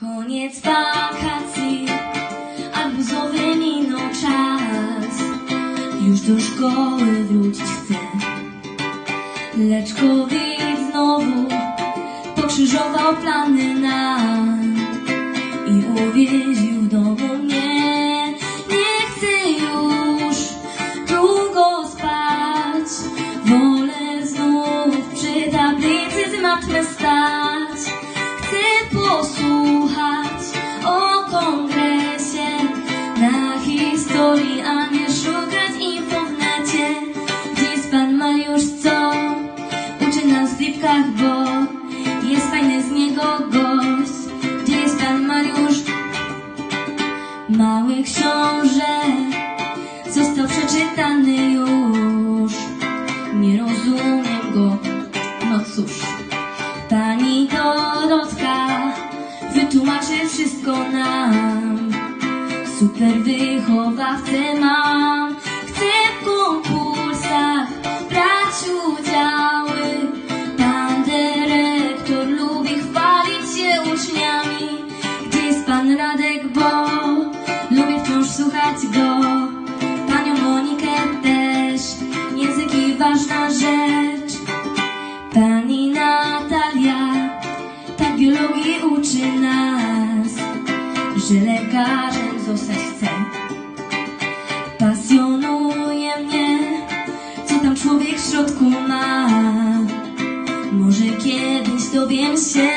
Koniec wakacji, arbuzowy minął czas. Już do szkoły wrócić chcę. Lecz COVID znowu pokrzyżował plany nam i uwięził w domu mnie. Nie chcę już długo spać, wolę znów przy tablicy z matmy stać. Posłuchać o kongresie na historii, a nie szukać info w necie. Jest pan Mariusz, co uczy nas w bo jest fajny z niego gość. Gdzie jest pan Mariusz? Mały książę został przeczytany już. Nie rozumiem go, no cóż. Pani Dorotka Super wychowawcę mam. Chcę w konkursach brać udziały. Pan dyrektor lubi chwalić się uczniami. Gdzie jest pan Radek, bo lubię wciąż słuchać go. Panią Monikę też. Języki ważna rzecz. Pani Natalia tak biologii uczy nas, że zostać chce. Pasjonuje mnie, co tam człowiek w środku ma. Może kiedyś dowiem się,